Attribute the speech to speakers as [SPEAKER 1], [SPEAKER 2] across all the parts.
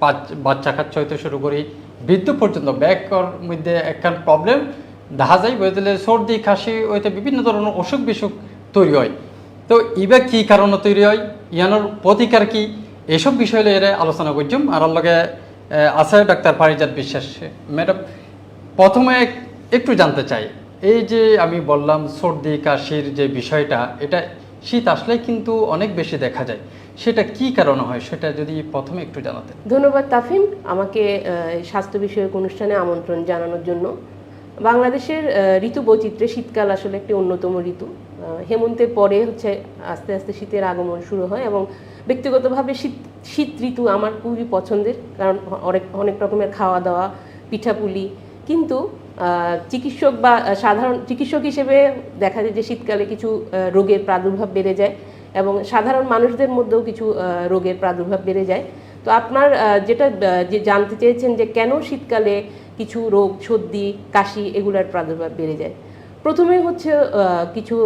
[SPEAKER 1] বাচ- বাচ্চা কাচ্চা হইতে শুরু করি। বৃদ্ধ পর্যন্ত ব্যাকর মধ্যে একখান প্রবলেম দেখা যায় বইলে সর্দি, কাশি হইতে বিভিন্ন ধরনের অসুখ বিসুখ তৈরি হয়। তো ইবা কি কারণে তৈরি হয়? ইয়ানোর প্রতিকার কি? এসব বিষয় এরা আলোচনা করছুম। আর লগে আছে ডাক্তার পারিজাত বিশ্বাস। ম্যাডাম, প্রথমে একটু জানতে চাই। এই যে আমি বললাম সর্দি, কাশির যে বিষয়টা, এটা শীত আসলে কিন্তু অনেক বেশি দেখা যায়। সেটা কি কারণে হয় সেটা যদি প্রথমে একটু জানাতেন।
[SPEAKER 2] ধন্যবাদ তাফিম আমাকে স্বাস্থ্য বিষয়ক অনুষ্ঠানে আমন্ত্রণ জানানোর জন্য। বাংলাদেশের ঋতু বৈচিত্র্যে শীতকাল আসলে একটি অন্যতম ঋতু। হেমন্তের পরে হচ্ছে আস্তে আস্তে শীতের আগমন শুরু হয় এবং ব্যক্তিগতভাবে শীত শীত ঋতু আমার খুবই পছন্দের কারণ অনেক অনেক রকমের খাওয়া দাওয়া পিঠাপুলি। কিন্তু চিকিৎসক বা, সাধারণ চিকিৎসক হিসেবে দেখা যায় যে শীতকালে কিছু রোগের প্রাদুর্ভাব বেড়ে যায়। এবং সাধারণ মানুষদের মধ্যেও কিছু রোগের প্রাদুর্ভাব বেড়ে যায়। তো আপনার যেটা যে জানতে চেয়েছেন যে কেন শীতকালে কিছু রোগ, সর্দি, কাশি এগুলার প্রাদুর্ভাব বেড়ে যায়? প্রথমে হচ্ছে কিছু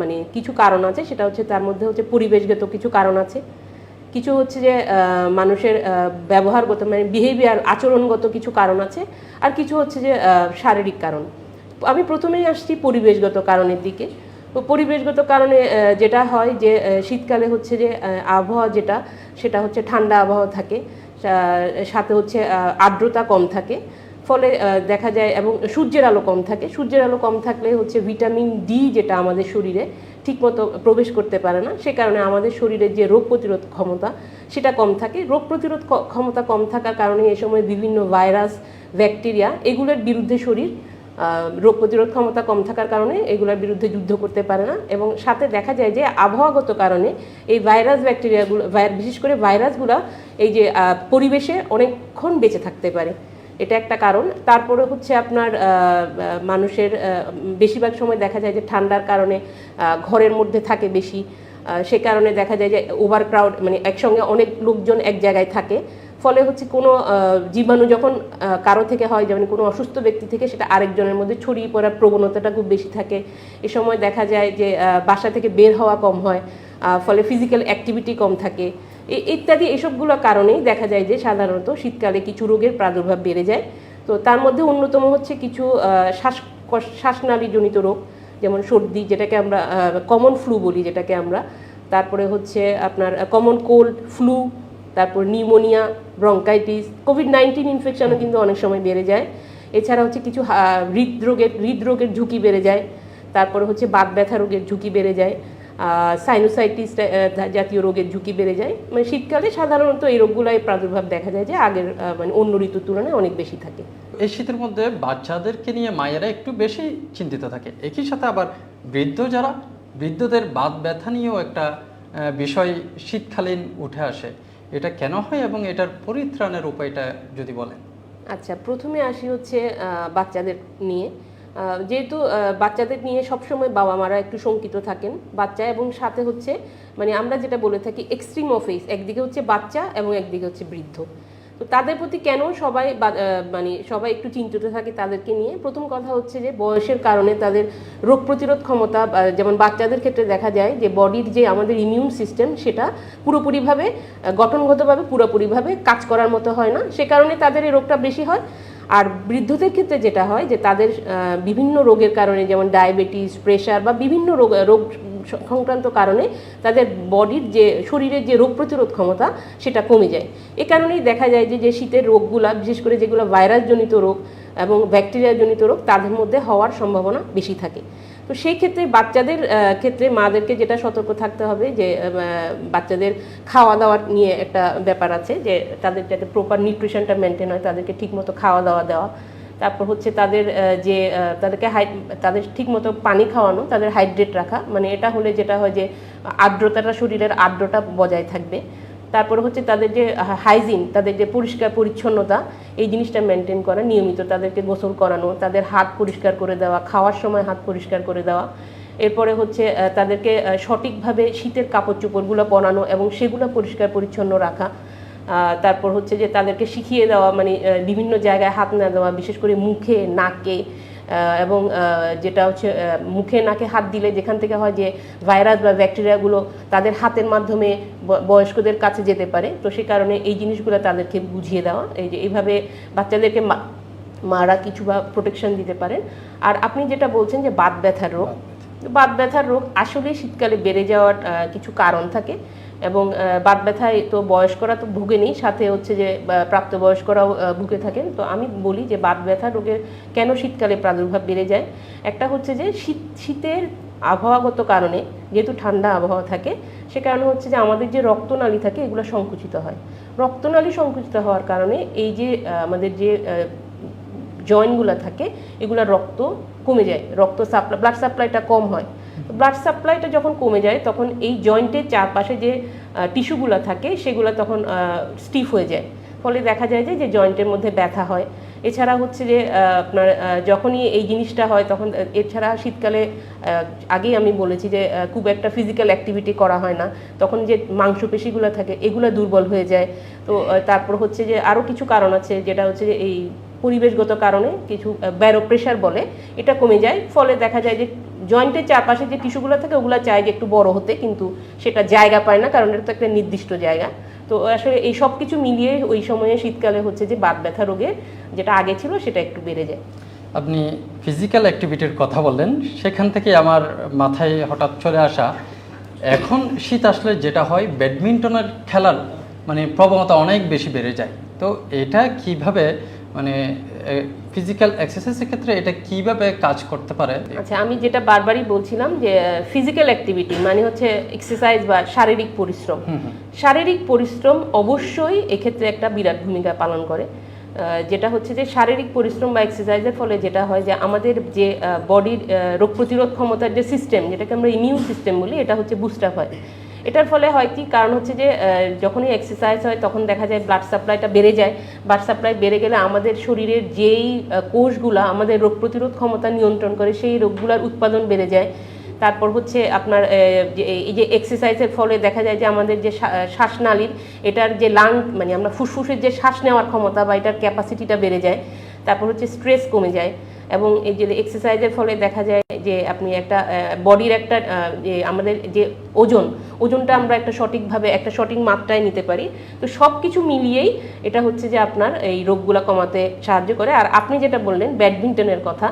[SPEAKER 2] মানে কিছু কারণ আছে। সেটা হচ্ছে তার মধ্যে হচ্ছে পরিবেশগত কিছু কারণ আছে। কিছু হচ্ছে যে মানুষের ব্যবহারগত মানে বিহেভিয়ার আচরণগত কিছু কারণ আছে। আর কিছু হচ্ছে যে শারীরিক কারণ। আমি প্রথমেই আসছি পরিবেশগত কারণের দিকে। পরিবেশগত কারণে যেটা হয় যে শীতকালে হচ্ছে যে আবহাওয়া যেটা, সেটা হচ্ছে ঠান্ডা আবহাওয়া থাকে সাথে হচ্ছে আর্দ্রতা কম থাকে, ফলে দেখা যায় এবং সূর্যের আলো কম থাকে। সূর্যের আলো কম থাকলে হচ্ছে ভিটামিন ডি যেটা আমাদের শরীরে ঠিকমতো প্রবেশ করতে পারে না, সে কারণে আমাদের শরীরের যে রোগ প্রতিরোধ ক্ষমতা, সেটা কম থাকে। রোগ প্রতিরোধ ক্ষমতা কম থাকার কারণে এই সময় বিভিন্ন ভাইরাস, ব্যাকটেরিয়া, এগুলোর বিরুদ্ধে শরীর রোগ প্রতিরোধ ক্ষমতা কম থাকার কারণে এগুলোর বিরুদ্ধে যুদ্ধ করতে পারে না। এবং সাথে দেখা যায় যে আবহাওয়াগত কারণে এই ভাইরাস ব্যাকটেরিয়াগুলো বিশেষ করে ভাইরাসগুলো এই যে পরিবেশে অনেকক্ষণ বেঁচে থাকতে পারে। এটা একটা কারণ। তারপরে হচ্ছে আপনার মানুষের বেশিরভাগ সময় দেখা যায় যে ঠান্ডার কারণে ঘরের মধ্যে থাকে বেশি। সে কারণে দেখা যায় যে ওভার ক্রাউড মানে একসঙ্গে অনেক লোকজন এক জায়গায় থাকে। ফলে হচ্ছে কোনো জীবাণু যখন কারও থেকে হয়, যেমন কোনো অসুস্থ ব্যক্তি থেকে, সেটা আরেকজনের মধ্যে ছড়িয়ে পড়ার প্রবণতাটা খুব বেশি থাকে। এ সময় দেখা যায় যে বাসা থেকে বের হওয়া কম হয় ফলে ফিজিক্যাল অ্যাক্টিভিটি কম থাকে। ইত্যাদি এসবগুলো কারণেই দেখা যায় যে, সাধারণত শীতকালে কিছু রোগের প্রাদুর্ভাব বেড়ে যায়। তো তার মধ্যে অন্যতম হচ্ছে কিছু শ্বাস শ্বাসনালীজনিত রোগ, যেমন সর্দি, যেটাকে আমরা কমন ফ্লু বলি যেটাকে আমরা। তারপরে হচ্ছে আপনার কমন কোল্ড ফ্লু তারপর নিউমোনিয়া, ব্রঙ্কাইটিস, কোভিড নাইন্টিন ইনফেকশনও কিন্তু অনেক সময় বেড়ে যায়। এছাড়া হচ্ছে কিছু হৃদরোগের হৃদরোগের ঝুঁকি বেড়ে যায়। তারপরে হচ্ছে বাত ব্যথা রোগের ঝুঁকি বেড়ে যায়। সাইনোসাইটিস জাতীয় রোগের ঝুঁকি বেড়ে যায়। মানে শীতকালে সাধারণত এই রোগগুলোর প্রাদুর্ভাব দেখা যায় যে আগের মানে অন্য ঋতুর তুলনায় অনেক বেশি থাকে।
[SPEAKER 1] এই শীতের মধ্যে বাচ্চাদেরকে নিয়ে মায়েরা একটু বেশি চিন্তিত থাকে। একই সাথে আবার বৃদ্ধ যারা, বৃদ্ধদের বাত ব্যথা নিয়েও একটা বিষয় শীতকালীন উঠে আসে। এটা কেন হয় এবং এটার পরিত্রাণের উপায়টা যদি বলেন?
[SPEAKER 2] আচ্ছা প্রথমে আসি হচ্ছে বাচ্চাদের নিয়ে। যেহেতু বাচ্চাদের নিয়ে সবসময় বাবা মারা একটু শঙ্কিত থাকেন, বাচ্চা এবং সাথে হচ্ছে মানে আমরা যেটা বলে থাকি এক্সট্রিম অফেস একদিকে হচ্ছে বাচ্চা এবং একদিকে হচ্ছে বৃদ্ধ। তো তাদের প্রতি কেন সবাই মানে সবাই একটু চিন্তিত থাকে তাদেরকে নিয়ে? প্রথম কথা হচ্ছে যে বয়সের কারণে তাদের রোগ প্রতিরোধ ক্ষমতা যেমন বাচ্চাদের ক্ষেত্রে দেখা যায় যে বডির যে আমাদের ইমিউন সিস্টেম সেটা পুরোপুরিভাবে গঠনগতভাবে, পুরোপুরিভাবে কাজ করার মতো হয় না। সে কারণে তাদের এই রোগটা বেশি হয়। আর বৃদ্ধদের ক্ষেত্রে যেটা হয় যে তাদের বিভিন্ন রোগের কারণে, যেমন ডায়াবেটিস, প্রেশার বা বিভিন্ন রোগ রোগ সংক্রান্ত কারণে তাদের বডির যে, শরীরের যে রোগ প্রতিরোধ ক্ষমতা সেটা কমে যায়। এ কারণেই দেখা যায় যে যে শীতের রোগগুলা, বিশেষ করে যেগুলো ভাইরাসজনিত রোগ এবং ব্যাকটেরিয়াজনিত রোগ, তাদের মধ্যে হওয়ার সম্ভাবনা বেশি থাকে। তো সেই ক্ষেত্রে বাচ্চাদের ক্ষেত্রে মাদেরকে যেটা সতর্ক থাকতে হবে যে বাচ্চাদের খাওয়া দাওয়ার নিয়ে একটা ব্যাপার আছে যে, তাদের যাতে প্রপার নিউট্রিশনটা মেনটেন হয়, তাদেরকে ঠিকমতো খাওয়া দাওয়া দেওয়া। তারপর হচ্ছে তাদের যে তাদেরকে হাই, তাদের ঠিকমতো পানি খাওয়ানো, তাদের হাইড্রেট রাখা। মানে এটা হলে যেটা হয় যে, আর্দ্রতাটা শরীরের আর্দ্রতা বজায় থাকবে। তারপরে হচ্ছে তাদের যে হাইজিন তাদের যে পরিষ্কার পরিচ্ছন্নতা, এই জিনিসটা মেনটেন করা, নিয়মিত তাদেরকে গোসল করানো, তাদের হাত পরিষ্কার করে দেওয়া, খাওয়ার সময় হাত পরিষ্কার করে দেওয়া, এরপরে হচ্ছে তাদেরকে সঠিকভাবে শীতের কাপড় চোপড়গুলো পরানো এবং সেগুলো পরিষ্কার পরিচ্ছন্ন রাখা তারপর হচ্ছে যে তাদেরকে শিখিয়ে দেওয়া মানে বিভিন্ন জায়গায় হাত না দেওয়া, বিশেষ করে মুখে, নাকে এবং যেটা হচ্ছে মুখে নাকে হাত দিলে যেখান থেকে হয় যে ভাইরাস বা ব্যাকটেরিয়াগুলো তাদের হাতের মাধ্যমে বয়স্কদের কাছে যেতে পারে। তো সেই কারণে এই জিনিসগুলো তাদেরকে বুঝিয়ে দেওয়া এই যে এইভাবে বাচ্চাদেরকে মা- মারা কিছু বা প্রোটেকশন দিতে পারেন। আর আপনি যেটা বলছেন যে বাত ব্যথার রোগ বাত ব্যথার রোগ আসলে শীতকালে বেড়ে যাওয়ার কিছু কারণ থাকে। এবং বাত ব্যথায় তো বয়স্করা তো ভুগেনি, সাথে হচ্ছে যে প্রাপ্তবয়স্করাও ভুগে থাকেন। তো আমি বলি যে, বাত ব্যথা রোগের কেন শীতকালে প্রাদুর্ভাব বেড়ে যায়? একটা হচ্ছে যে, শীত, শীতের আবহাওয়াগত কারণে যেহেতু ঠান্ডা আবহাওয়া থাকে, সে কারণে হচ্ছে যে, আমাদের যে রক্তনালী থাকে, এগুলো সংকুচিত হয়। রক্তনালী সংকুচিত হওয়ার কারণে এই যে আমাদের যে জয়েন্টগুলো থাকে, এগুলো রক্ত কমে যায়। রক্ত সাপ্লাই ব্লাড সাপ্লাইটা কম হয়। ব্লাড সাপ্লাইটা যখন কমে যায়, তখন এই জয়েন্টের চারপাশে যে টিস্যুগুলো থাকে, সেগুলো তখন স্টিফ হয়ে যায়। ফলে দেখা যায় যে জয়েন্টের মধ্যে ব্যথা হয়। এছাড়া হচ্ছে যে আপনার যখনই এই জিনিসটা হয়, তখন এছাড়া শীতকালে আগেই আমি বলেছি যে খুব একটা ফিজিক্যাল অ্যাক্টিভিটি করা হয় না। তখন যে মাংসপেশিগুলো থাকে, এগুলো দুর্বল হয়ে যায়। তো তারপর হচ্ছে যে আরও কিছু কারণ আছে, যেটা হচ্ছে যে, এই পরিবেশগত কারণে কিছু ব্যারো প্রেশার বলে, এটা কমে যায়। ফলে দেখা যায় যে জয়েন্টের চারপাশে যে টিস্যুগুলো থাকে, ওগুলো চায় যে একটু বড় হতে, কিন্তু সেটা জায়গা পায় না, কারণ এটা তো একটা নির্দিষ্ট জায়গা। তো আসলে এই সব কিছু মিলিয়ে ওই সময়ে শীতকালে হচ্ছে যে বাত ব্যথা রোগের যেটা আগে ছিল, সেটা একটু বেড়ে যায়।
[SPEAKER 1] আপনি ফিজিক্যাল অ্যাক্টিভিটির কথা বললেন, সেখান থেকে আমার মাথায় হঠাৎ চলে আসা, এখন শীত আসলে যেটা হয়, ব্যাডমিন্টনের খেলার মানে প্রবণতা অনেক বেশি বেড়ে যায়। তো এটা কীভাবে মানে ফিজিক্যাল এক্সারসাইজের ক্ষেত্রে এটা কীভাবে কাজ করতে পারে?
[SPEAKER 2] আচ্ছা আমি যেটা বারবারই বলছিলাম যে ফিজিক্যাল অ্যাক্টিভিটি মানে হচ্ছে এক্সারসাইজ বা শারীরিক পরিশ্রম। শারীরিক পরিশ্রম অবশ্যই এক্ষেত্রে একটা বিরাট ভূমিকা পালন করে। যেটা হচ্ছে যে শারীরিক পরিশ্রম বা এক্সারসাইজের ফলে যেটা হয় যে আমাদের যে বডির রোগ প্রতিরোধ ক্ষমতার যে সিস্টেম যেটাকে আমরা ইমিউন সিস্টেম বলি এটা হচ্ছে বুস্ট আপ হয়। এটার ফলে হয় কি? কারণ হচ্ছে যে যখনই এক্সারসাইজ হয়, তখন দেখা যায় ব্লাড সাপ্লাইটা বেড়ে যায়। ব্লাড সাপ্লাই বেড়ে গেলে আমাদের শরীরের যেই কোষগুলা আমাদের রোগ প্রতিরোধ ক্ষমতা নিয়ন্ত্রণ করে, সেই রোগগুলোর উৎপাদন বেড়ে যায়। তারপর হচ্ছে আপনার এই যে এক্সারসাইজের ফলে দেখা যায় যে আমাদের যে শ্বা- শ্বাসনালীর, এটার যে লাং মানে আমরা ফুসফুসের যে শ্বাস নেওয়ার ক্ষমতা বা এটার ক্যাপাসিটিটা বেড়ে যায়। তারপর হচ্ছে স্ট্রেস কমে যায়। এবং এই যে এক্সারসাইজের ফলে দেখা যায় যে আপনি একটা বডির একটা যে আমাদের যে ওজন ওজনটা আমরা একটা সঠিকভাবে একটা সঠিক মাত্রায় নিতে পারি। তো সব কিছু মিলিয়েই এটা হচ্ছে যে আপনার এই রোগগুলা কমাতে সাহায্য করে। আর আপনি যেটা বললেন ব্যাডমিন্টনের কথা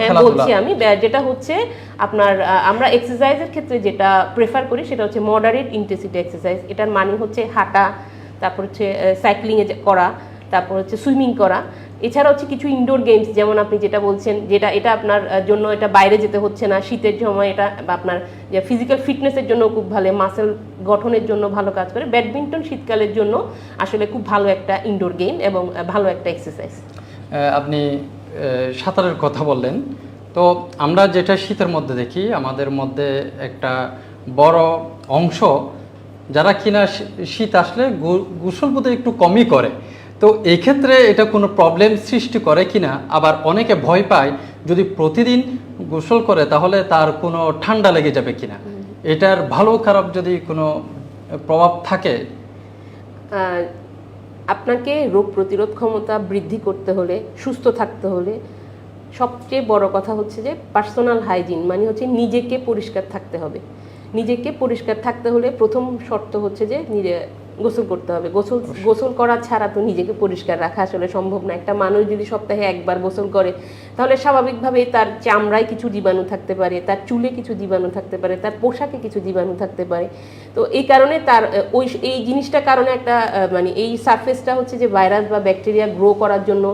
[SPEAKER 2] হ্যাঁ, হ্যাঁ। বলছি আমি যেটা হচ্ছে আপনার আমরা এক্সারসাইজের ক্ষেত্রে যেটা প্রেফার করি সেটা হচ্ছে মডারেট ইন্টেন্সিটি এক্সারসাইজ এটার মানে হচ্ছে হাঁটা তারপর হচ্ছে সাইক্লিংয়ে করা তারপর হচ্ছে সুইমিং করা। এছাড়া হচ্ছে কিছু ইনডোর গেমস যেমন আপনি যেটা বলছেন, যেটা, এটা আপনার জন্য এটা বাইরে যেতে হচ্ছে না, শীতের সময় এটা আপনার যে ফিজিক্যাল ফিটনেসের জন্য খুব ভালো মাসেল গঠনের জন্য ভালো কাজ করে। ব্যাডমিন্টন শীতকালের জন্য আসলে খুব ভালো একটা ইনডোর গেম এবং ভালো একটা এক্সারসাইজ
[SPEAKER 1] আপনি সাঁতারের কথা বললেন। তো আমরা যেটা শীতের মধ্যে দেখি, আমাদের মধ্যে একটা বড় অংশ যারা কিনা শীত আসলে গোসল বোধহয় একটু কমই করে। তো এই ক্ষেত্রে এটা কোনো প্রবলেম সৃষ্টি করে কিনা? আবার অনেকে ভয় পায় যদি প্রতিদিন গোসল করে তাহলে তার কোনো ঠান্ডা লেগে যাবে কিনা? এটার ভালো খারাপ যদি কোনো প্রভাব থাকে?
[SPEAKER 2] আপনাকে রোগ প্রতিরোধ ক্ষমতা বৃদ্ধি করতে হলে সুস্থ থাকতে হলে সবচেয়ে বড় কথা হচ্ছে যে পার্সোনাল হাইজিন মানে হচ্ছে নিজেকে পরিষ্কার থাকতে হবে। নিজেকে পরিষ্কার থাকতে হলে প্রথম শর্ত হচ্ছে যে নিজে গোসল করতে হবে। গোসল গোসল করা ছাড়া তো নিজেকে পরিষ্কার রাখা আসলে সম্ভব না। একটা মানুষ যদি সপ্তাহে একবার গোসল করে তাহলে স্বাভাবিকভাবেই তার চামড়ায় কিছু জীবাণু থাকতে পারে তার চুলে কিছু জীবাণু থাকতে পারে তার পোশাকে কিছু জীবাণু থাকতে পারে। তো এই কারণে তার ওই এই জিনিসটা কারণে একটা মানে এই সারফেসটা হচ্ছে যে ভাইরাস বা ব্যাকটেরিয়া গ্রো করার জন্য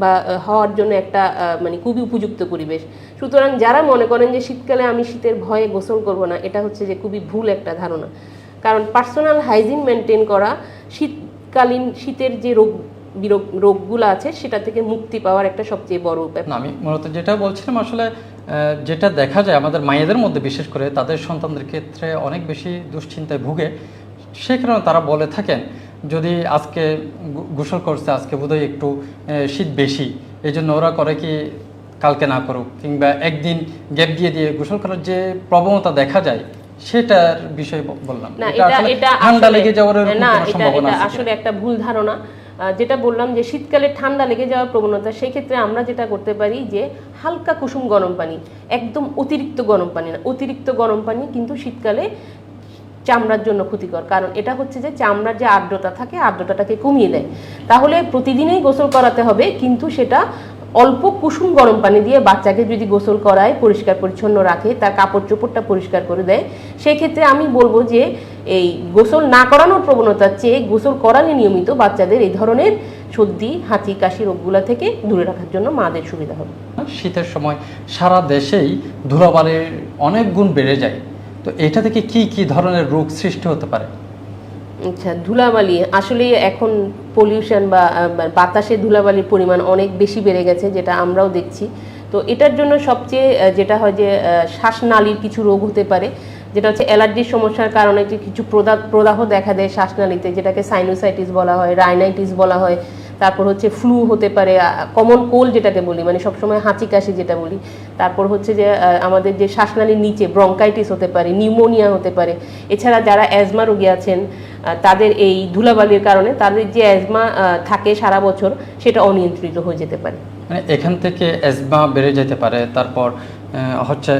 [SPEAKER 2] বা হওয়ার জন্য একটা মানে খুবই উপযুক্ত পরিবেশ। সুতরাং যারা মনে করেন যে শীতকালে আমি শীতের ভয়ে গোসল করব না এটা হচ্ছে যে খুবই ভুল একটা ধারণা। কারণ পার্সোনাল হাইজিন মেনটেন করা, শীতকালীন শীতের যে রোগ রোগগুলো আছে, সেটা থেকে মুক্তি পাওয়ার একটা সবচেয়ে বড় উপায়
[SPEAKER 1] আমি মূলত যেটা বলছিলাম আসলে যেটা দেখা যায় আমাদের মায়েদের মধ্যে বিশেষ করে, তাদের সন্তানদের ক্ষেত্রে অনেক বেশি দুশ্চিন্তায় ভুগে, সে কারণে তারা বলে থাকেন, যদি আজকে গোসল করছে, আজকে বোধহয় একটু শীত বেশি এই জন্য ওরা করে কি কালকে না করুক, কিংবা একদিন গ্যাপ দিয়ে দিয়ে গোসল করার যে প্রবণতা দেখা যায় সেটার বিষয়ে বললাম।
[SPEAKER 2] না
[SPEAKER 1] এটা
[SPEAKER 2] এটা
[SPEAKER 1] ঠান্ডা লেগে যাওয়ার
[SPEAKER 2] না এটা
[SPEAKER 1] সম্ভাবনা
[SPEAKER 2] এটা আসলে একটা ভুল ধারণা। যেটা বললাম যে শীতকালে ঠান্ডা লেগে যাওয়ার প্রবণতা সেই ক্ষেত্রে আমরা যেটা করতে পারি যে হালকা কুসুম গরম পানি একদম অতিরিক্ত গরম পানি না অতিরিক্ত গরম পানি কিন্তু শীতকালে চামড়ার জন্য ক্ষতিকর। কারণ এটা হচ্ছে যে চামড়ার যে আর্দ্রতা থাকে আর্দ্রতাটাকে কমিয়ে দেয়। তাহলে প্রতিদিনই গোসল করাতে হবে কিন্তু সেটা অল্প কুসুম গরম পানি দিয়ে বাচ্চাকে যদি গোসল করায়, পরিষ্কার পরিচ্ছন্ন রাখে, তার কাপড় চোপড়টা পরিষ্কার করে দেয় সেই ক্ষেত্রে আমি বলব যে এই গোসল না করানোর প্রবণতার চেয়ে গোসল করালে নিয়মিত বাচ্চাদের এই ধরনের সর্দি, হাঁচি, কাশি রোগগুলো থেকে দূরে রাখার জন্য মাদের সুবিধা হবে।
[SPEAKER 1] শীতের সময় সারা দেশেই ধুলাবালির অনেক গুণ বেড়ে যায়। তো এটা থেকে কি কি ধরনের রোগ সৃষ্টি হতে পারে?
[SPEAKER 2] আচ্ছা ধুলাবালি আসলে এখন পলিউশন বা বাতাসে ধুলাবালির পরিমাণ অনেক বেশি বেড়ে গেছে, যেটা আমরাও দেখছি। তো এটার জন্য সবচেয়ে যেটা হয় যে শ্বাসনালীর কিছু রোগ হতে পারে, যেটা হচ্ছে অ্যালার্জির সমস্যার কারণে যে কিছু প্রদাহ প্রদাহ দেখা দেয় শ্বাসনালীতে, যেটাকে সাইনোসাইটিস বলা হয় রাইনাইটিস বলা হয় তারপর হচ্ছে ফ্লু হতে পারে কমন কোল যেটাকে বলি মানে সবসময় হাঁচি কাশি যেটা বলি। তারপর হচ্ছে যে আমাদের যে শ্বাসনালীর নিচে ব্রঙ্কাইটিস হতে পারে নিউমোনিয়া হতে পারে। এছাড়া যারা অ্যাজমা রোগী আছেন তাদের এই ধুলাবালির কারণে তাদের যে অ্যাজমা থাকে সারা বছর, সেটা অনিয়ন্ত্রিত হয়ে যেতে পারে।
[SPEAKER 1] মানে এখান থেকে অ্যাজমা বেড়ে যেতে পারে, তারপর হচ্ছে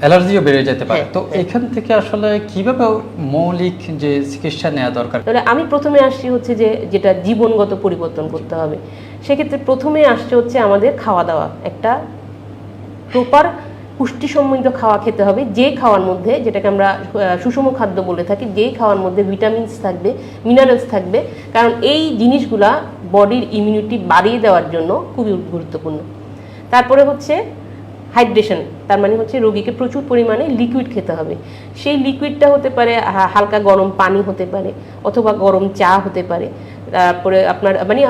[SPEAKER 1] অ্যালার্জিও বেড়ে যেতে পারে।
[SPEAKER 2] হ্যাঁ,
[SPEAKER 1] তো
[SPEAKER 2] হ্যাঁ।
[SPEAKER 1] এখান থেকে আসলে কীভাবে মৌলিক যে চিকিৎসা নেওয়া দরকার?
[SPEAKER 2] তাহলে আমি প্রথমে আসছি হচ্ছে যে যেটা জীবনগত পরিবর্তন করতে হবে। সেক্ষেত্রে প্রথমে আসছে হচ্ছে আমাদের খাওয়া দাওয়া একটা প্রপার পুষ্টি সমৃদ্ধ খাওয়া খেতে হবে। যে খাওয়ার মধ্যে যেটাকে আমরা সুষম খাদ্য বলে থাকি যেই খাওয়ার মধ্যে ভিটামিনস থাকবে মিনারেলস থাকবে। কারণ এই জিনিসগুলা বডির ইমিউনিটি বাড়িয়ে দেওয়ার জন্য খুবই গুরুত্বপূর্ণ। তারপরে হচ্ছে হাইড্রেশন, তার মানে হচ্ছে রোগীকে প্রচুর পরিমাণে লিকুইড খেতে হবে। সেই লিকুইডটা হতে পারে হালকা গরম পানি হতে পারে, অথবা গরম চা হতে পারে। তারপরে আপনার মানে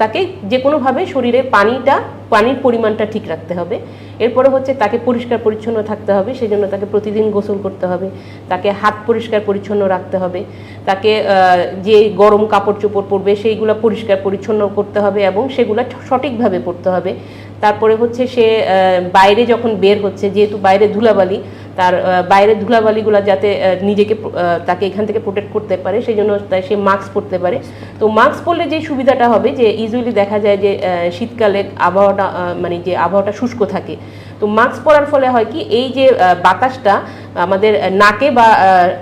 [SPEAKER 2] তাকে যে কোনোভাবে শরীরে পানিটা, পানির পরিমাণটা ঠিক রাখতে হবে। এরপরে হচ্ছে তাকে পরিষ্কার পরিচ্ছন্ন থাকতে হবে সেই জন্য তাকে প্রতিদিন গোসল করতে হবে। তাকে হাত পরিষ্কার পরিচ্ছন্ন রাখতে হবে। তাকে যে গরম কাপড় চোপড় পরবে, সেইগুলো পরিষ্কার পরিচ্ছন্ন করতে হবে এবং সেগুলো সঠিকভাবে পরতে হবে। তারপরে হচ্ছে সে বাইরে যখন বের হচ্ছে, যেহেতু বাইরে ধুলাবালি, তার বাইরের ধুলাবালিগুলো যাতে নিজেকে তাকে এখান থেকে প্রোটেক্ট করতে পারে সেই জন্য সে মাস্ক পরতে পারে। তো মাস্ক পরলে যে সুবিধাটা হবে, যে ইউজুয়ালি দেখা যায় যে শীতকালে আবহাওয়াটা মানে যে আবহাওয়াটা শুষ্ক থাকে। তো মাস্ক পরার ফলে হয় কি, এই যে বাতাসটা আমাদের নাকে বা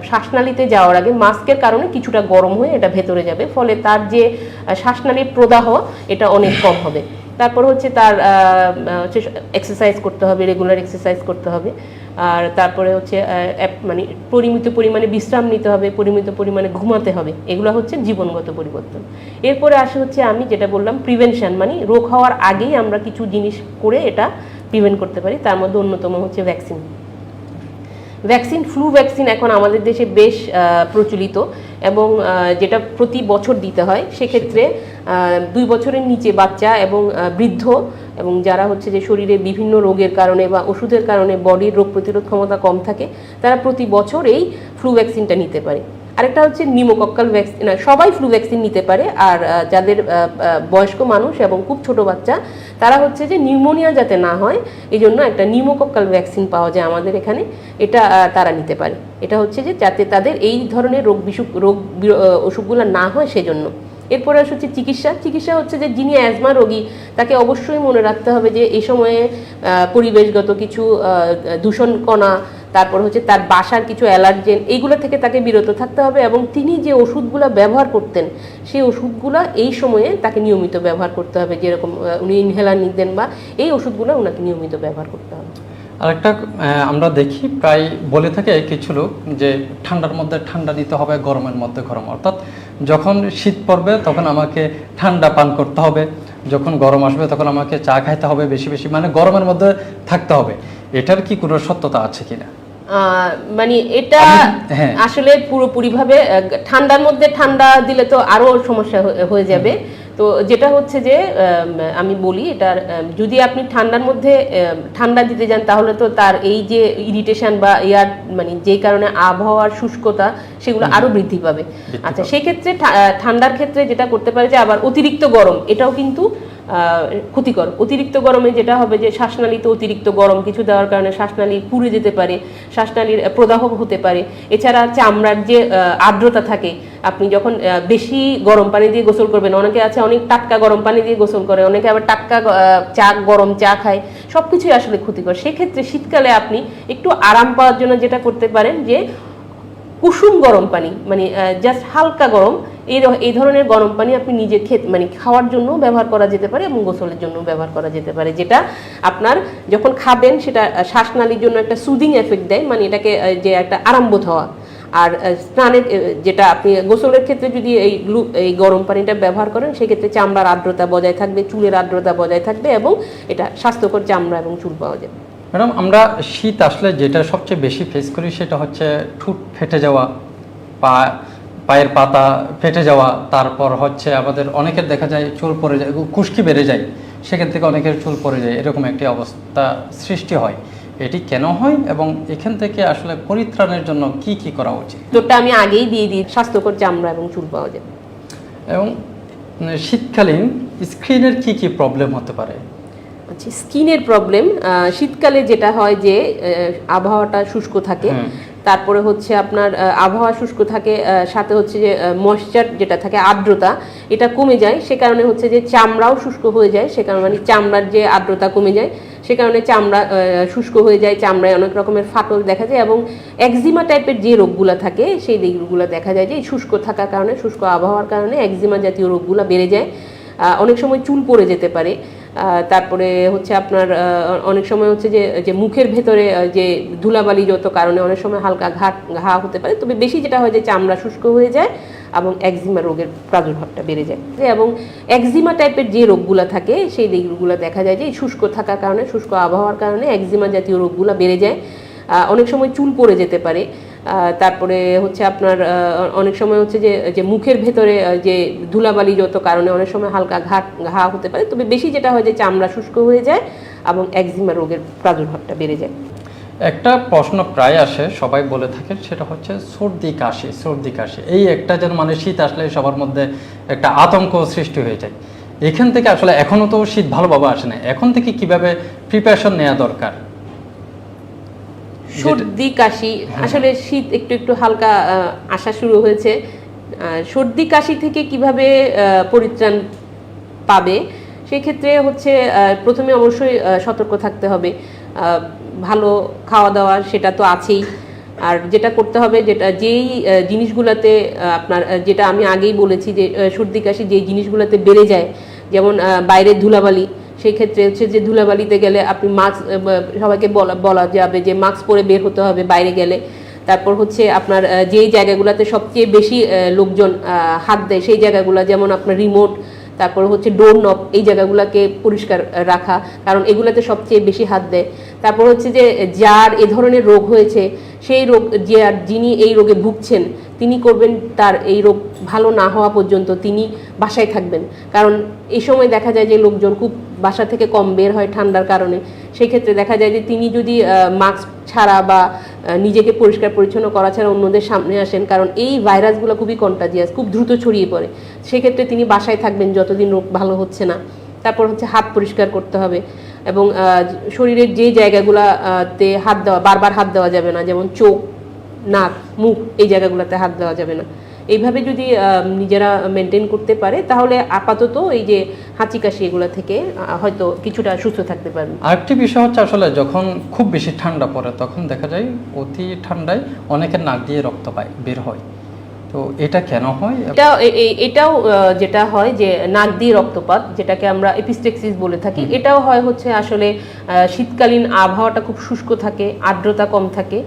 [SPEAKER 2] শ্বাসনালীতে যাওয়ার আগে মাস্কের কারণে কিছুটা গরম হয়ে এটা ভেতরে যাবে। ফলে তার যে শ্বাসনালীর প্রদাহ, এটা অনেক কম হবে। তারপর হচ্ছে তার হচ্ছে এক্সারসাইজ করতে হবে রেগুলার এক্সারসাইজ করতে হবে। আর তারপরে হচ্ছে মানে পরিমিত পরিমাণে বিশ্রাম নিতে হবে, পরিমিত পরিমাণে ঘুমাতে হবে। এগুলো হচ্ছে জীবনগত পরিবর্তন। এরপরে আসে হচ্ছে আমি যেটা বললাম প্রিভেনশন মানে রোগ হওয়ার আগেই আমরা কিছু জিনিস করে এটা প্রিভেন্ট করতে পারি। তার মধ্যে অন্যতম হচ্ছে ভ্যাকসিন ভ্যাকসিন ফ্লু ভ্যাকসিন এখন আমাদের দেশে বেশ প্রচলিত এবং যেটা প্রতি বছর দিতে হয়, সেক্ষেত্রে দুই বছরের নিচে বাচ্চা এবং বৃদ্ধ এবং যারা হচ্ছে যে শরীরে বিভিন্ন রোগের কারণে বা ওষুধের কারণে বডির রোগ প্রতিরোধ ক্ষমতা কম থাকে, তারা প্রতি বছর এই ফ্লু ভ্যাকসিনটা নিতে পারে। আরেকটা হচ্ছে নিউমোকক্কাল ভ্যাকসিন সবাই ফ্লু ভ্যাকসিন নিতে পারে আর যাদের বয়স্ক মানুষ এবং খুব ছোট বাচ্চা, তারা হচ্ছে যে নিউমোনিয়া যাতে না হয় এই জন্য একটা নিউমোকক্কাল ভ্যাকসিন পাওয়া যায় আমাদের এখানে, এটা তারা নিতে পারে। এটা হচ্ছে যে যাতে তাদের এই ধরনের রোগ বিসুখ রোগ অসুখগুলো না হয় সেজন্য। এরপরে হচ্ছে চিকিৎসা। চিকিৎসা হচ্ছে যে যিনি অ্যাজমা রোগী, তাকে অবশ্যই মনে রাখতে হবে যে এই সময়ে পরিবেশগত কিছু দূষণ কণা, তারপর হচ্ছে তার বাসার কিছু অ্যালার্জেন, এইগুলো থেকে তাকে বিরত থাকতে হবে এবং তিনি যে ওষুধগুলো ব্যবহার করতেন, সেই ওষুধগুলো এই সময়ে তাকে নিয়মিত ব্যবহার করতে হবে। যেরকম উনি ইনহেলার নিতেন বা এই ওষুধগুলো ওনাকে নিয়মিত ব্যবহার করতে হবে।
[SPEAKER 1] আরেকটা আমরা দেখি প্রায় বলে থাকে কিছু লোক যে ঠান্ডার মধ্যে ঠান্ডা নিতে হবে, গরমের মধ্যে গরম। অর্থাৎ যখন শীত পড়বে তখন আমাকে ঠান্ডা পান করতে হবে। যখন গরম আসবে তখন আমাকে চা খাইতে হবে বেশি বেশি মানে গরমের মধ্যে থাকতে হবে। এটার কি কোনো সত্যতা আছে কিনা?
[SPEAKER 2] মানে এটা
[SPEAKER 1] হ্যাঁ।
[SPEAKER 2] আসলে পুরোপুরিভাবে ঠান্ডার মধ্যে ঠান্ডা দিলে তো আরও সমস্যা হয়ে যাবে। তো যেটা হচ্ছে যে আম, বলি এটার যদি আপনি ঠান্ডার মধ্যে ঠান্ডা দিতে যান তাহলে তো তার এই যে ইরিটেশন বা এয়ার মানে যে কারণে আবহাওয়ার শুষ্কতা সেগুলো আরও বৃদ্ধি পাবে। আচ্ছা সেক্ষেত্রে ঠান্ডার ক্ষেত্রে যেটা করতে পারে যে আবার অতিরিক্ত গরম এটাও কিন্তু ক্ষতিকর। অতিরিক্ত গরমে যেটা হবে যে শ্বাসনালীতে অতিরিক্ত গরম কিছু দেওয়ার কারণে শ্বাসনালী পুড়ে যেতে পারে, শ্বাসনালীর প্রদাহ হতে পারে। এছাড়া চামড়ার যে আর্দ্রতা থাকে, আপনি যখন বেশি গরম পানি দিয়ে গোসল করবেন, অনেকে আছে অনেক টাটকা গরম পানি দিয়ে গোসল করে, অনেকে আবার টাটকা চা, গরম চা খায়। সব কিছুই আসলে ক্ষতিকর। সেক্ষেত্রে শীতকালে আপনি একটু আরাম পাওয়ার জন্য যেটা করতে পারেন যে কুসুম গরম পানি মানে জাস্ট হালকা গরম, এই এই ধরনের গরম পানি আপনি নিজে খেত মানে খাওয়ার জন্য ব্যবহার করা যেতে পারে এবং গোসলের জন্য ব্যবহার করা যেতে পারে, যেটা আপনার যখন খাবেন সেটা শ্বাসনালীর জন্য একটা সুদিং এফেক্ট দেয় মানে এটাকে যে একটা আরামবোধ হওয়া। আর স্নানের যেটা আপনি গোসলের ক্ষেত্রে যদি এই গ্লু, এই গরম পানিটা ব্যবহার করেন, সেক্ষেত্রে চামড়ার আর্দ্রতা বজায় থাকবে, চুলের আর্দ্রতা বজায় থাকবে এবং এটা স্বাস্থ্যকর চামড়া এবং চুল পাওয়া যাবে।
[SPEAKER 1] ম্যাডাম আমরা শীত আসলে যেটা সবচেয়ে বেশি ফেস করি সেটা হচ্ছে ঠুট ফেটে যাওয়া পা পায়ের পাতা ফেটে যাওয়া তারপর হচ্ছে আমাদের অনেকের দেখা যায় চুল পড়ে যায় কুশকি বেড়ে যায় সেখান থেকে অনেকের চুল পড়ে যায় এরকম একটি অবস্থা সৃষ্টি হয়। এটি কেন হয় এবং এখান থেকে আসলে পরিত্রাণের জন্য কি কি করা উচিত?
[SPEAKER 2] তোরটা আমি আগেই দিয়ে দিই স্বাস্থ্যকর চামড়া এবং চুল পাওয়া যাবে
[SPEAKER 1] এবং শীতকালীন স্ক্রিনের কি কি প্রবলেম হতে পারে?
[SPEAKER 2] আচ্ছা স্কিনের প্রবলেম শীতকালে যেটা হয় যে আবহাওয়াটা শুষ্ক থাকে তারপরে হচ্ছে আপনার আবহাওয়া শুষ্ক থাকে সাথে হচ্ছে যে ময়শ্চার যেটা থাকে আর্দ্রতা এটা কমে যায় সে কারণে হচ্ছে যে চামড়াও শুষ্ক হয়ে যায় সে কারণে মানে চামড়ার যে আর্দ্রতা কমে যায় সে কারণে চামড়া শুষ্ক হয়ে যায় চামড়ায় অনেক রকমের ফাটল দেখা যায় এবং একজিমা টাইপের যে রোগগুলো থাকে সেই রোগগুলো দেখা যায় যে এই শুষ্ক থাকার কারণে শুষ্ক আবহাওয়ার কারণে একজিমা জাতীয় রোগগুলো বেড়ে যায়। অনেক সময় চুল পড়ে যেতে পারে তারপরে হচ্ছে আপনার অনেক সময় হচ্ছে যে যে মুখের ভেতরে যে ধুলাবালি যত কারণে অনেক সময় হালকা ঘা ঘা হতে পারে, তবে বেশি যেটা হয় যে চামড়া শুষ্ক হয়ে যায় এবং একজিমা রোগের প্রাদুর্ভাবটা বেড়ে যায়। এবং একজিমা টাইপের যে রোগগুলো থাকে, সেই রোগগুলো দেখা যায় যে শুষ্ক থাকার কারণে, শুষ্ক আবহাওয়ার কারণে একজিমা জাতীয় রোগগুলো বেড়ে যায়। অনেক সময় চুল পড়ে যেতে পারে তারপরে হচ্ছে আপনার অনেক সময় হচ্ছে যে যে মুখের ভেতরে যে ধুলাবালি যত কারণে অনেক সময় হালকা ঘা ঘা হতে পারে, তবে বেশি যেটা হয় যে চামড়া শুষ্ক হয়ে যায় এবং একজিমা রোগের প্রাদুর্ভাবটা বেড়ে যায়।
[SPEAKER 1] একটা প্রশ্ন প্রায় আসে, সবাই বলে থাকেন সেটা হচ্ছে সর্দি কাশি সর্দি কাশি। এই একটা যেন মানে শীত আসলে সবার মধ্যে একটা আতঙ্ক সৃষ্টি হয়ে যায়। এখান থেকে আসলে এখনও তো শীত ভালোভাবে আসে না এখন থেকে কীভাবে প্রিপারেশন নেওয়া দরকার?
[SPEAKER 2] সর্দি কাশি আসলে শীত একটু একটু হালকা আসা শুরু হয়েছে। সর্দি কাশি থেকে কীভাবে পরিত্রাণ পাবে? সেক্ষেত্রে হচ্ছে প্রথমে অবশ্যই সতর্ক থাকতে হবে। ভালো খাওয়া দাওয়া সেটা তো আছেই। আর যেটা করতে হবে যেটা যেই জিনিসগুলোতে আপনার যেটা আমি আগেই বলেছি যে সর্দি কাশি যেই জিনিসগুলোতে বেড়ে যায় যেমন বাইরের ধুলাবালি সেই ক্ষেত্রে হচ্ছে যে ধুলাবালিতে গেলে আপনি মাস্ক সবাইকে বলা বলা যাবে যে মাস্ক পরে বের হতে হবে বাইরে গেলে। তারপর হচ্ছে আপনার যেই জায়গাগুলোতে সবচেয়ে বেশি লোকজন হাত দেয় সেই জায়গাগুলো, যেমন আপনার রিমোট তারপর হচ্ছে ডোর নব, এই জায়গাগুলোকে পরিষ্কার রাখা, কারণ এগুলাতে সবচেয়ে বেশি হাত দেয়। তারপর হচ্ছে যে, যার এ ধরনের রোগ হয়েছে, সেই রোগ, যে আর যিনি এই রোগে ভুগছেন, তিনি করবেন তার এই রোগ ভালো না হওয়া পর্যন্ত তিনি বাসায় থাকবেন। কারণ এই সময় দেখা যায় যে লোকজন খুব বাসা থেকে কম বের হয় ঠান্ডার কারণে। সেই ক্ষেত্রে দেখা যায় যে তিনি যদি মাস্ক ছাড়া বা নিজেকে পরিষ্কার পরিচ্ছন্ন করা ছাড়া অন্যদের সামনে আসেন, কারণ এই ভাইরাসগুলো খুবই কন্টাজিয়াস খুব দ্রুত ছড়িয়ে পড়ে। সেক্ষেত্রে তিনি বাসায় থাকবেন, যতদিন রোগ ভালো হচ্ছে না। তারপর হচ্ছে হাত পরিষ্কার করতে হবে এবং শরীরের যে জায়গাগুলোতে হাত দেওয়া, বারবার হাত দেওয়া যাবে না, যেমন চোখ, নাক, মুখ, এই জায়গাগুলোতে হাত দেওয়া যাবে না। এইভাবে যদি নিজেরা মেনটেন করতে পারে তাহলে আপাতত এই যে হাঁচি কাশি এগুলো থেকে হয়তো কিছুটা সুস্থ থাকতে পারবে।
[SPEAKER 1] আরেকটি বিষয় হচ্ছে আসলে যখন খুব বেশি ঠান্ডা পড়ে তখন দেখা যায় অতি ঠান্ডায় অনেকের নাক দিয়ে রক্ত পায় বের হয়। তো এটা কেন হয়?
[SPEAKER 2] এটা এটাও যেটা হয় যে নাক দিয়ে রক্তপাত যেটাকে আমরা এপিস্টেক্সিস বলে থাকি এটাও হয় হচ্ছে আসলে শীতকালীন আবহাওয়াটা খুব শুষ্ক থাকে আর্দ্রতা কম থাকে।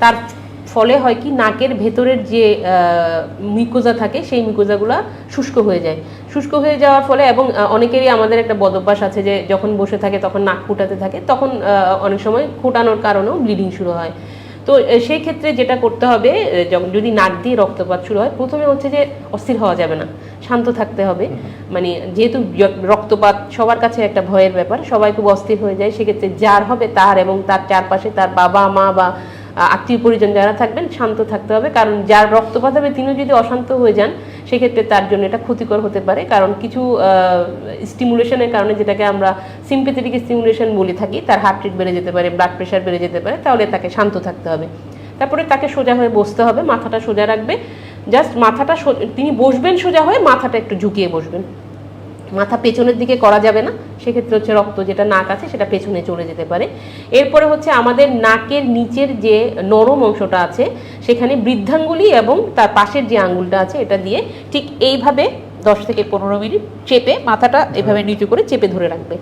[SPEAKER 2] তার ফলে হয় কি নাকের ভেতরের যে মিকোজা থাকে সেই মিকোজাগুলো শুষ্ক হয়ে যায়। শুষ্ক হয়ে যাওয়ার ফলে এবং অনেকেরই আমাদের একটা বদভ্যাস আছে যে যখন বসে থাকে তখন নাক ফুটাতে থাকে তখন অনেক সময় ফুটানোর কারণেও ব্লিডিং শুরু হয়। তো সেই ক্ষেত্রে যেটা করতে হবে যদি নাক দিয়ে রক্তপাত শুরু হয় প্রথমে হচ্ছে যে অস্থির হওয়া যাবে না শান্ত থাকতে হবে। মানে যেহেতু রক্তপাত সবার কাছে একটা ভয়ের ব্যাপার সবাই খুব অস্থির হয়ে যায় সেক্ষেত্রে যার হবে তার এবং তার চারপাশে তার বাবা মা বা আত্মীয় পরিজন যারা থাকবেন, শান্ত থাকতে হবে। কারণ যার রক্তপাত হবে, তিনিও যদি অশান্ত হয়ে যান, সেক্ষেত্রে তার জন্য এটা ক্ষতিকর হতে পারে। কারণ কিছু স্টিমুলেশনের কারণে যেটাকে আমরা সিম্পেথেটিক স্টিমুলেশন বলে থাকি, তার হার্ট রেট বেড়ে যেতে পারে ব্লাড প্রেশার বেড়ে যেতে পারে, তাহলে তাকে শান্ত থাকতে হবে। তারপরে তাকে সোজা হয়ে বসতে হবে, মাথাটা সোজা রাখবে। জাস্ট মাথাটা তিনি বসবেন সোজা হয়ে, মাথাটা একটু ঝুঁকিয়ে বসবেন। মাথা পেছনের দিকে করা যাবে না সেক্ষেত্রে হচ্ছে রক্ত যেটা নাক আছে সেটা পেছনে চলে যেতে পারে। এরপরে হচ্ছে আমাদের নাকের নিচের যে নরম অংশটা আছে সেখানে বৃদ্ধাঙ্গুলি এবং তার পাশের যে আঙ্গুলটা আছে এটা দিয়ে ঠিক এইভাবে দশ থেকে পনেরো মিনিট চেপে মাথাটা এভাবে নিচু করে চেপে ধরে রাখবে।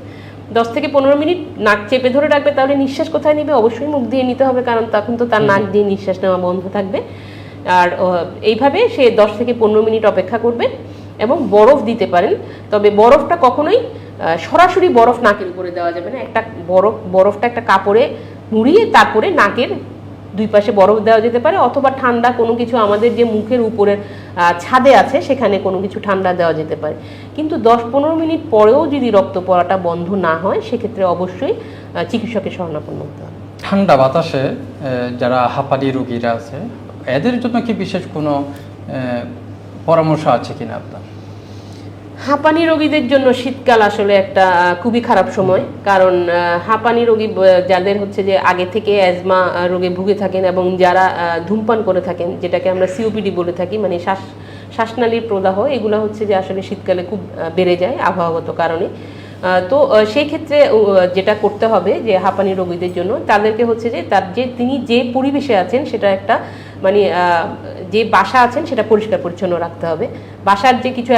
[SPEAKER 2] দশ থেকে পনেরো মিনিট নাক চেপে ধরে রাখবে তাহলে নিঃশ্বাস কোথায় নেবে? অবশ্যই মুখ দিয়ে নিতে হবে কারণ তখন তো তার নাক দিয়ে নিঃশ্বাস নেওয়া বন্ধ থাকবে। আর এইভাবে সে দশ থেকে পনেরো মিনিট অপেক্ষা করবে। এবং বরফ দিতে পারেন। তবে বরফটা কখনোই সরাসরি বরফ নাকের উপরে দেওয়া যাবে না। একটা বরফ, বরফটা একটা কাপড়ে মুড়িয়ে তারপরে নাকের দুই পাশে বরফ দেওয়া যেতে পারে, অথবা ঠান্ডা কোনো কিছু আমাদের যে মুখের উপরের ছাদে আছে, সেখানে কোনো কিছু ঠান্ডা দেওয়া যেতে পারে। কিন্তু দশ পনেরো মিনিট পরেও যদি রক্ত পড়াটা বন্ধ না হয়, সেক্ষেত্রে অবশ্যই চিকিৎসকের শরণাপন্ন হতে হবে।
[SPEAKER 1] ঠান্ডা বাতাসে যারা হাঁপানি রুগীরা আছে, এদের জন্য কি বিশেষ কোনো পরামর্শ আছে কিনা আপনার?
[SPEAKER 2] হাঁপানি রোগীদের জন্য শীতকাল আসলে একটা খুবই খারাপ সময়। কারণ হাঁপানি রোগী যাদের হচ্ছে যে আগে থেকে অ্যাজমা রোগে ভুগে থাকেন এবং যারা ধূমপান করে থাকেন, যেটাকে আমরা সিওপিডি বলে থাকি মানে শ্বাস, শ্বাসনালীর প্রদাহ, এগুলো হচ্ছে যে আসলে শীতকালে খুব বেড়ে যায় আবহাওয়াগত কারণে। তো সেই ক্ষেত্রে যেটা করতে হবে যে হাঁপানি রোগীদের জন্য, তাদেরকে হচ্ছে যে তার যে, তিনি যে পরিবেশে আছেন, সেটা একটা মানে যে বাসা আছেন সেটা পরিষ্কার পরিচ্ছন্ন রাখতে হবে। বাসার যে কিছু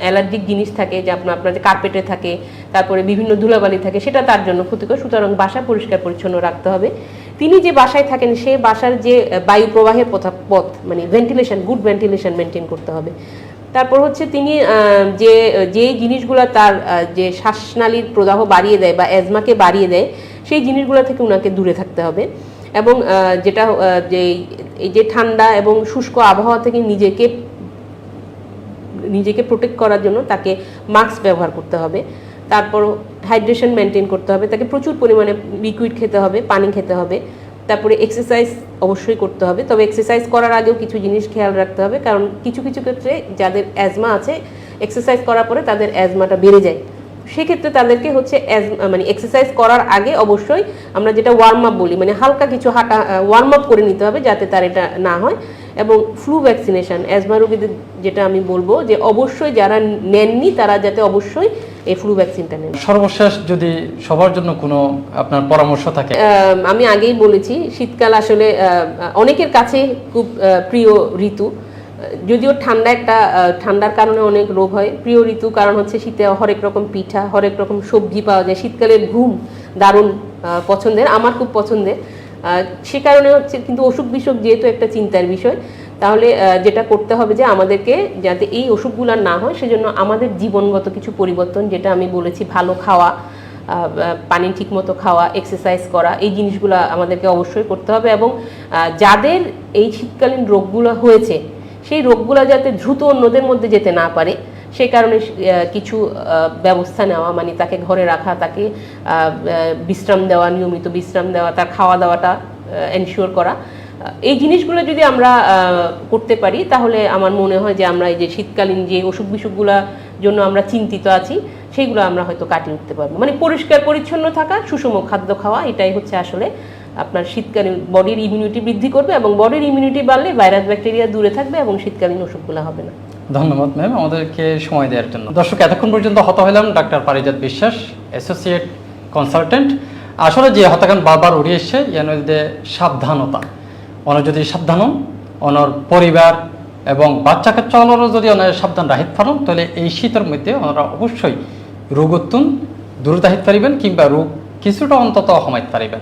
[SPEAKER 2] অ্যালার্জিক জিনিস থাকে, যে আপনার আপনার যে কার্পেটে থাকে, তারপরে বিভিন্ন ধুলাবালি থাকে, সেটা তার জন্য ক্ষতিকর। সুতরাং বাসা পরিষ্কার পরিচ্ছন্ন রাখতে হবে। তিনি যে বাসায় থাকেন, সে বাসার যে বায়ু প্রবাহের পথা- মানে ভেন্টিলেশন গুড ভেন্টিলেশন মেনটেন করতে হবে। তারপর হচ্ছে তিনি যে যে জিনিসগুলো তার যে শ্বাসনালীর প্রদাহ বাড়িয়ে দেয় বা অ্যাজমাকে বাড়িয়ে দেয়, সেই জিনিসগুলো থেকে ওনাকে দূরে থাকতে হবে। এবং যেটা যে এই যে ঠান্ডা এবং শুষ্ক আবহাওয়া থেকে নিজেকে নিজেকে প্রোটেক্ট করার জন্য তাকে মাস্ক ব্যবহার করতে হবে। তারপর হাইড্রেশন মেনটেন করতে হবে। তাকে প্রচুর পরিমাণে লিকুইড খেতে হবে, পানি খেতে হবে। তারপরে এক্সারসাইজ অবশ্যই করতে হবে। তবে এক্সারসাইজ করার আগেও কিছু জিনিস খেয়াল রাখতে হবে। কারণ কিছু কিছু ক্ষেত্রে যাদের অ্যাজমা আছে এক্সারসাইজ করার পরে তাদের অ্যাজমাটা বেড়ে যায়। সেক্ষেত্রে তাদেরকে হচ্ছে মানে এক্সারসাইজ করার আগে অবশ্যই আমরা যেটা ওয়ার্ম আপ বলি মানে হালকা কিছু হাঁটা ওয়ার্ম আপ করে নিতে হবে যাতে তার এটা না হয়। এবং ফ্লু ভ্যাকসিনেশন অ্যাজমা রোগীদের যেটা আমি বলব যে অবশ্যই যারা নেননি তারা যাতে অবশ্যই এই ফ্লু ভ্যাকসিনটা নেন।
[SPEAKER 1] সর্বশেষ যদি সবার জন্য কোনো আপনার পরামর্শ থাকে?
[SPEAKER 2] আমি আগেই বলেছি শীতকাল আসলে অনেকের কাছে খুব প্রিয় ঋতু। যদিও ঠান্ডা একটা ঠান্ডার কারণে অনেক রোগ হয়। প্রিয় ঋতু কারণ হচ্ছে শীতে হরেক রকম পিঠা, হরেক রকম সবজি পাওয়া যায়। শীতকালের ঘুম দারুণ পছন্দের, আমার খুব পছন্দের। সে কারণে হচ্ছে কিন্তু অসুখ বিসুখ যেহেতু একটা চিন্তার বিষয়, তাহলে যেটা করতে হবে যে আমাদেরকে যাতে এই অসুখগুলো না হয়, সেজন্য আমাদের জীবনগত কিছু পরিবর্তন, যেটা আমি বলেছি, ভালো খাওয়া পানি ঠিকমতো খাওয়া এক্সারসাইজ করা, এই জিনিসগুলো আমাদেরকে অবশ্যই করতে হবে এবং যাদের এই শীতকালীন রোগগুলো হয়েছে সেই রোগগুলো যাতে দ্রুত অন্যদের মধ্যে যেতে না পারে, সে কারণে কিছু ব্যবস্থা নেওয়া মানে তাকে ঘরে রাখা, তাকে বিশ্রাম দেওয়া, নিয়মিত বিশ্রাম দেওয়া, তার খাওয়া দাওয়াটা এনশিওর করা। এই জিনিসগুলো যদি আমরা করতে পারি, তাহলে আমার মনে হয় যে আমরা এই যে শীতকালীন যে অসুখ বিসুখগুলোর জন্য আমরা চিন্তিত আছি, সেইগুলো আমরা হয়তো কাটিয়ে উঠতে পারব। মানে পরিষ্কার পরিচ্ছন্ন থাকা, সুষম খাদ্য খাওয়া, এটাই হচ্ছে আসলে আপনার শীতকালীন বডির ইমিউনিটি বৃদ্ধি করবে এবং বডির ইমিউনিটি বাড়লে ভাইরাস ব্যাকটেরিয়া দূরে থাকবে এবং শীতকালীন অসুখগুলো হবে না।
[SPEAKER 1] ধন্যবাদ ম্যাম আমাদেরকে সময় দেওয়ার জন্য। দর্শক, এতক্ষণ পর্যন্ত হত হলাম ডাক্তার পারিজাত বিশ্বাস অ্যাসোসিয়েট কনসালটেন্ট আসলে যে হতাকান বারবার উড়িয়ে এসছে ইয়ান যে সাবধানতা। অনেক যদি সাবধান হন অনর পরিবার এবং বাচ্চা কাচ্চা হলেরও যদি অনেক সাবধান রাহিত ফারন তাহলে এই শীতের মধ্যে ওনারা অবশ্যই রোগোত্তন দূর দাহিত পারিবেন কিংবা রোগ কিছুটা অন্তত কমাইতে পারিবেন।